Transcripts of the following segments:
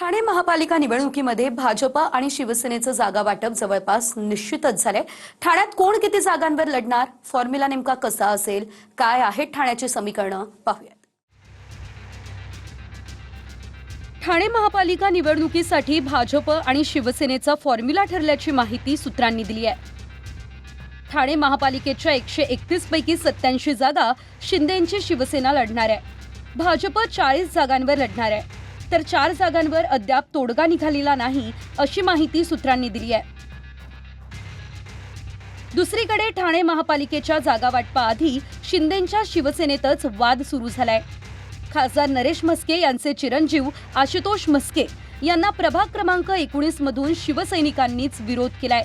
ठाणे महापालिका निवडणुकीमध्ये भाजपा आणि शिवसेनेचं जागा वाटप जवळपास निश्चितच झालंय. ठाण्यात कोण किती जागांवर लढणार? फॉर्म्युला नेमका कसा असेल? काय आहेत ठाण्याची समीकरणं? पाहूयात. ठाणे महापालिका निवडणुकीसाठी भाजप आणि शिवसेनेचा फॉर्म्युला ठरल्याची माहिती सूत्रांनी दिली आहे. ठाणे महापालिकेच्या एकशे एकतीस पैकी सत्याऐंशी जागा शिंदेची शिवसेना लढणार आहे. भाजप चाळीस जागांवर लढणार आहे. तर चार जागांवर अद्याप तोडगा निघालेला नाही अशी माहिती सूत्रांनी दिली आहे. दुसरीकडे ठाणे महापालिकेच्या जागा वाटपाआधी शिंदेच्या शिवसेनेतच वाद सुरू झालाय. खासदार नरेश म्हस्के यांचे चिरंजीव आशुतोष म्हस्के यांना प्रभाग क्रमांक एकोणीस मधून शिवसैनिकांनीच विरोध केलाय.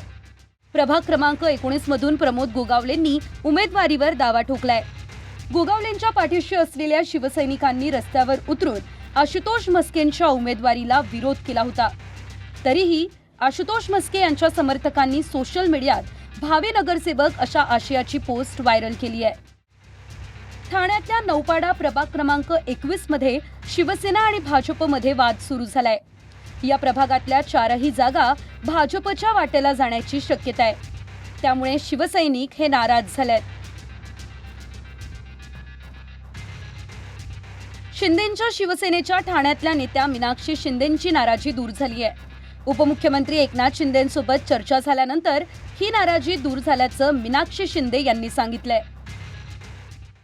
प्रभाग क्रमांक एकोणीस मधून प्रमोद गोगावलेंनी उमेदवारीवर दावा ठोकलाय. गोगावलेंच्या पाठीशी असलेल्या शिवसैनिकांनी रस्त्यावर उतरून आशुतोष म्हस्केंच्या उमेदवारीला विरोध केला होता. तरीही आशुतोष म्हस्के यांच्या समर्थकांनी सोशल मीडियात भावे नगरसेवक अशा आशयाची पोस्ट व्हायरल केली आहे. ठाण्यातल्या नौपाडा प्रभाग क्रमांक एकवीसमध्ये शिवसेना आणि भाजपमध्ये वाद सुरू झालाय. या प्रभागातल्या चारही जागा भाजपच्या वाटेला जाण्याची शक्यता आहे. त्यामुळे शिवसैनिक हे नाराज झालेत. शिंदेच्या शिवसेनेच्या ठाण्यातल्या नेत्या मीनाक्षी शिंदेची नाराजी दूर झाली आहे. उपमुख्यमंत्री एकनाथ शिंदेसोबत चर्चा झाल्यानंतर ही नाराजी दूर झाल्याचं मीनाक्षी शिंदे यांनी सांगितलंय.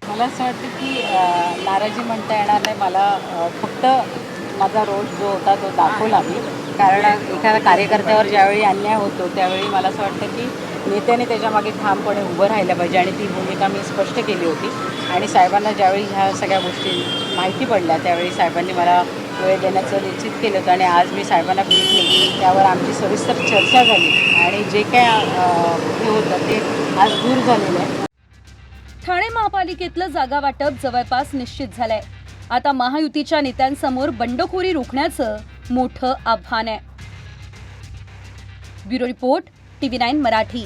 मला असं वाटतं की नाराजी म्हणता येणार नाही. मला फक्त माझा रोल जो होता तो दाखवला मी. कारण एखाद्या कार्यकर्त्यावर ज्यावेळी अन्याय होतो त्यावेळी मला असं वाटतं की नेत्याने त्याच्यामागे ठामपणे उभं राहिलं पाहिजे आणि ती भूमिका मी स्पष्ट केली होती. आणि साहेबांना ज्यावेळी ह्या सगळ्या गोष्टी माहिती पडल्या त्यावेळी साहेबांनी मला वेळ देण्याचं निश्चित केलं होतं आणि आज मी साहेबांना भेटले त्यावर आमची सविस्तर चर्चा झाली आणि जे काय हे होतं ते आज दूर झालेलं आहे. ठाणे महापालिकेतलं जागा वाटप जवळपास निश्चित झालंय. आता महायुतीच्या नेत्यांसमोर बंडखोरी रोखण्याचं मोठं आव्हान आहे. Bureau report TV nine Marathi.